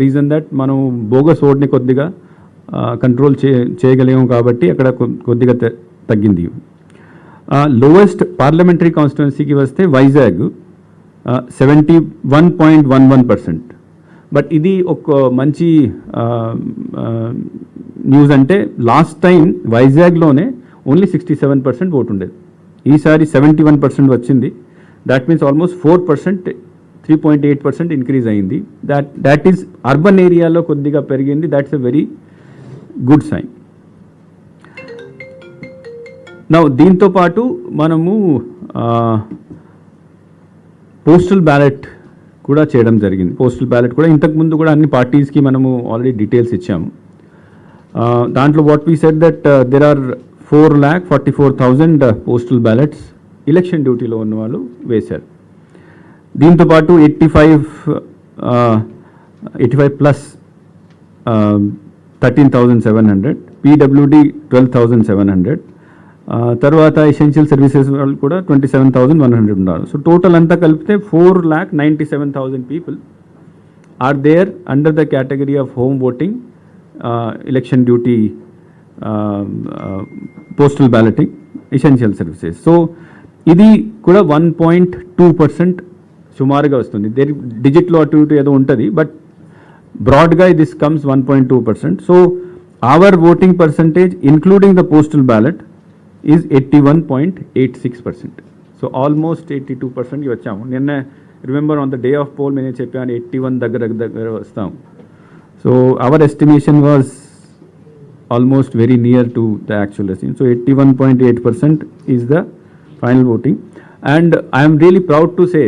Reason that మనం bogus ఓట్ని కొద్దిగా కంట్రోల్ చే చేయగలిగాం కాబట్టి అక్కడ కొద్దిగా తగ్గింది. లోవెస్ట్ పార్లమెంటరీ కాన్స్టిట్యున్సీకి వస్తే Vizag seventy one point one one percent but ఇది ఒక మంచి న్యూస్ అంటే last time వైజాగ్లోనే only sixty seven percent vote ఉండేది. ఈసారి సెవెంటీ వన్ పర్సెంట్ వచ్చింది. That means almost four percent three point eight percent increase అయింది. దాట్ దాట్ ఈస్ అర్బన్ ఏరియాలో కొద్దిగా పెరిగింది. That's a very good sign నా దీంతో పాటు మనము పోస్టల్ బ్యాలెట్ కూడా చేయడం జరిగింది. పోస్టల్ బ్యాలెట్ కూడా ఇంతకుముందు కూడా అన్ని పార్టీస్కి మనము ఆల్రెడీ డీటెయిల్స్ ఇచ్చాము. దాంట్లో what we set that there are four lakh forty four thousand postal ballots election డ్యూటీలో ఉన్న వాళ్ళు వేశారు. దీంతో పాటు eighty five eighty five plus thirteen thousand seven hundred PWD twelve thousand seven hundred తర్వాత ఎసెన్షియల్ సర్వీసెస్ వాళ్ళు కూడా twenty seven thousand one hundred ఉన్నారు. సో టోటల్ అంతా కలిపితే four lakh ninety seven thousand people are there under the category of home voting election duty postal balloting essential services so ఇది కూడా one point two percent సుమారుగా వస్తుంది. దేని డిజిట్లో అటు ఇటు ఏదో ఉంటుంది బట్ బ్రాడ్గా this comes one point two percent so our voting percentage including the postal ballot is eighty one point eight six percent so almost eighty two పర్సెంట్కి వచ్చాము. నిన్న remember on the day of poll నేను చెప్పాను eighty one దగ్గర దగ్గర వస్తాం. So our estimation was almost very near to the actual estimation so eighty one point eight percent is the final voting and I'm really proud to say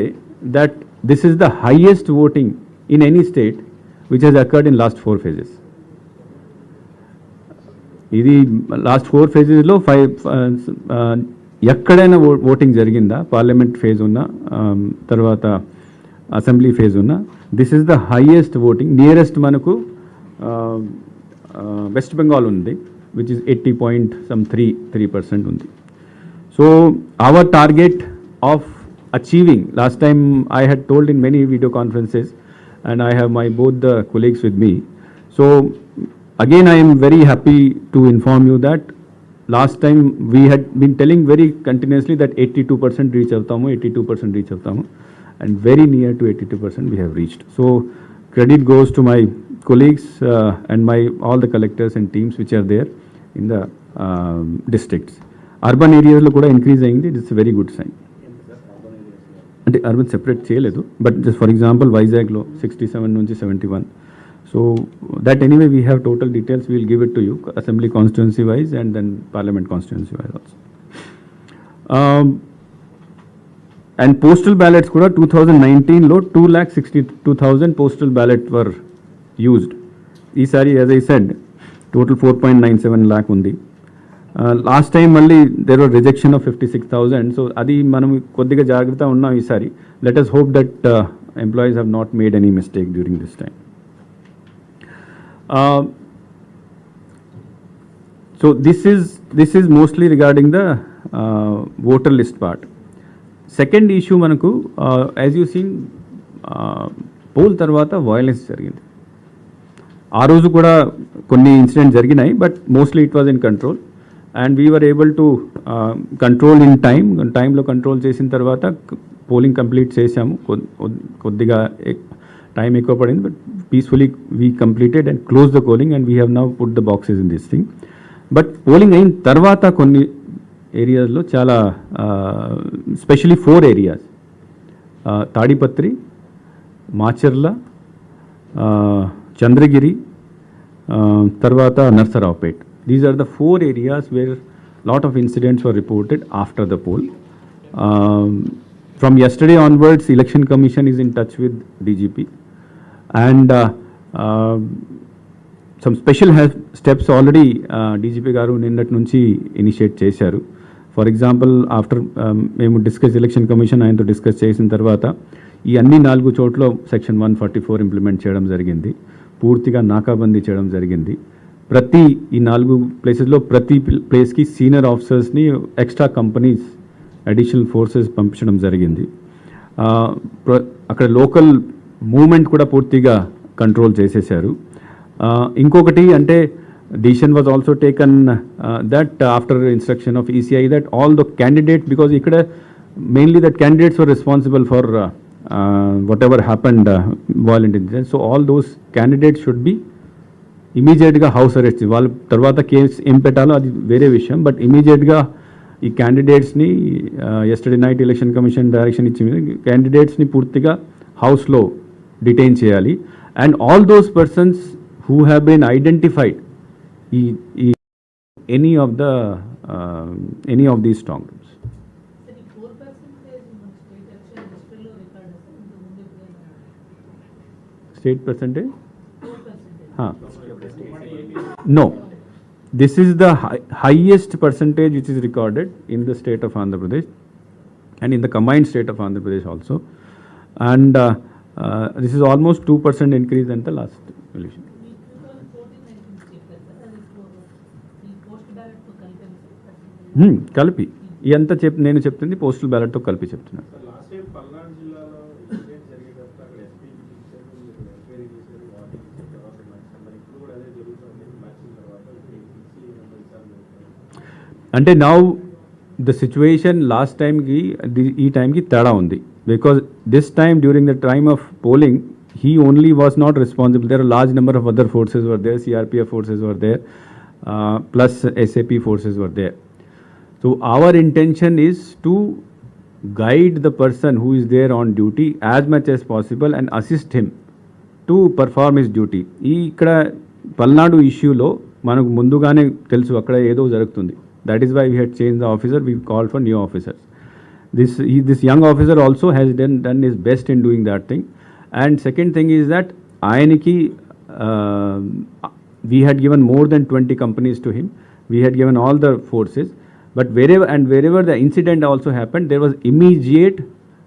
that this is the highest voting in any state which has occurred in last four phases ఇది last four ఫేజెస్లో five ఎక్కడైనా ఓ- voting జరిగిందా? Parliament phase ఉన్న తర్వాత assembly phase ఉన్న this is the highest voting nearest మనకు వెస్ట్ బెంగాల్ ఉంది which is eighty point some three three percent ఉంది. So our target of achieving. Last time I had told in many video conferences, and I have my both the colleagues with me. So again, I am very happy to inform you that last time we had been telling very continuously that 82% reach avtamu, 82% reach avtamu, and very near to 82% we have reached. So credit goes to my colleagues uh, and my all the collectors and teams which are there in the uh, districts. Urban areas look kuda increase. It's a very good sign. అంటే urban separate చేయలేదు but just for example వైజాగ్లో sixty seven నుంచి seventy one so that anyway we have total details we'll give it to you assembly constituency wise and then parliament constituency wise also and postal ballots కూడా two thousand నైన్టీన్లో two lakh sixty two thousand postal ballot were used ఈసారి as I said total four point nine seven lakh ఉంది. Last time మళ్ళీ there were rejection of fifty six thousand so అది మనం కొద్దిగా జాగ్రత్త ఉన్నాం ఈసారి. Let us hope that employees have not made any mistake during this time so this is this is mostly regarding the voter list part second issue మనకు as you seen poll తర్వాత violence జరిగింది. ఆ రోజు కూడా కొన్ని incident జరిగినాయి but mostly it was in control and we were able to control in time టైంలో control చేసిన తర్వాత పోలింగ్ కంప్లీట్ చేసాము కొద్దిగా టైం ఎక్కువ పడింది. But peacefully we completed and close the polling and we have now put the boxes in this thing but polling అయిన తర్వాత కొన్ని ఏరియాస్లో చాలా specially four areas Tadipatri Macherla Chandragiri తర్వాత Narasaraopet. These are the four areas where lot of incidents were reported after the poll from yesterday onwards election commission is in touch with dgp and uh, um, uh, some special help steps already DGP గారు నిన్నటి నుంచి initiate చేశారు. For example after మేము discuss election commission ఆయనతో discuss చేసిన తర్వాత ఈ అన్ని నాలుగు చోట్ల section one forty four implement చేయడం జరిగింది. పూర్తిగా నాకాబందీ చేయడం జరిగింది. ప్రతి ఈ నాలుగు ప్లేసెస్లో ప్రతి ప్లేస్కి సీనియర్ ఆఫీసర్స్ని ఎక్స్ట్రా కంపెనీస్ అడిషనల్ ఫోర్సెస్ పంపించడం జరిగింది. ప్ర- అక్కడ లోకల్ మూమెంట్ కూడా పూర్తిగా కంట్రోల్ చేసేసారు ఇంకొకటి అంటే decision was also taken that after instruction of ECI that all the candidate because ఇక్కడ mainly that candidates were responsible for whatever happened violent so all those candidates should be ఇమీడియట్గా house arrest వాళ్ళ తర్వాత case ఏం పెట్టాలో అది వేరే విషయం. But ఇమీడియట్గా ఈ క్యాండిడేట్స్ని yesterday night election commission direction ఇచ్చింది క్యాండిడేట్స్ని పూర్తిగా హౌస్లో డిటైన్ చేయాలి. And all those persons who have been identified ఈ ఈ any of the any of these strong rooms state percentage No. This is the hi- highest percentage which is recorded in the state of Andhra Pradesh and in the combined state of Andhra Pradesh also. And uh, uh, this is almost 2% increase than the last election. కలిపి ఇదంతా చెప్ నేను చెప్తుంది postal బ్యాలెట్తో కలిపి చెప్తున్నాను sir last time Palnadu జిల్లాలో incident జరిగేటప్పుడు అక్కడ ఎస్పీ ఇచ్చారు మీరు ఎంక్వైరీ చేశారు వార్నింగ్ ఇచ్చిన తర్వాత మార్చారు మరి ఇప్పుడు కూడా అదే జరుగుతుంది మార్చిన తర్వాత ఇప్పుడు ఈసీ నెంబర్ విచారణ జరుగుతుంది అంటే నౌ ద సిచ్యువేషన్ లాస్ట్ టైంకి ఈ టైంకి తేడా ఉంది. Because this time during the time of polling he only was not responsible there large number of other forces were there CRPF forces were there plus SAP forces were there so our intention is to guide the person who is there on duty as much as possible and assist him to perform his duty ఈ ఇక్కడ పల్నాడు ఇష్యూలో మనకు ముందుగానే తెలుసు అక్కడ ఏదో జరుగుతుంది. That is why we had changed the officer. We called for new officers. This he, this young officer also has done done his best in doing that thing. And second thing is that Ayaniki, uh, we had given more than 20 companies to him. We had given all the forces. But wherever and wherever the incident also happened, there was immediate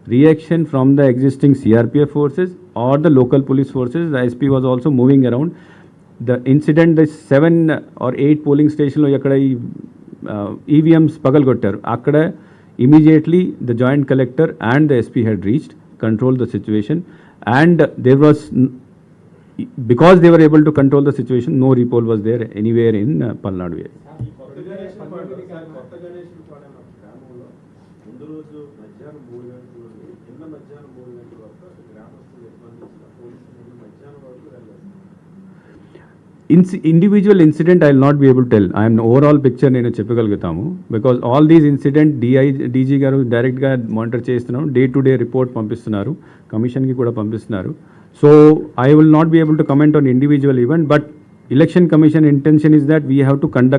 reaction from the existing CRPF forces or the local police forces. The SP was also moving around. The incident, the seven or eight polling station, EVMs పగలగొట్టారు అక్కడ immediately the joint collector and the SP head reached control the situation and there was because they were able to control the situation no repoll was there anywhere in Palnadu area ఈ ఇన్సి individual incident I will not be able tell I'm overall picture నేను చెప్పగలుగుతాము. Because all these incident DI DG గారు డైరెక్ట్గా monitor చేస్తున్నాం. Day to day report పంపిస్తున్నారు. కమిషన్కి కూడా పంపిస్తున్నారు. So I will not be able to comment on individual event but election commission intention is that we have to conduct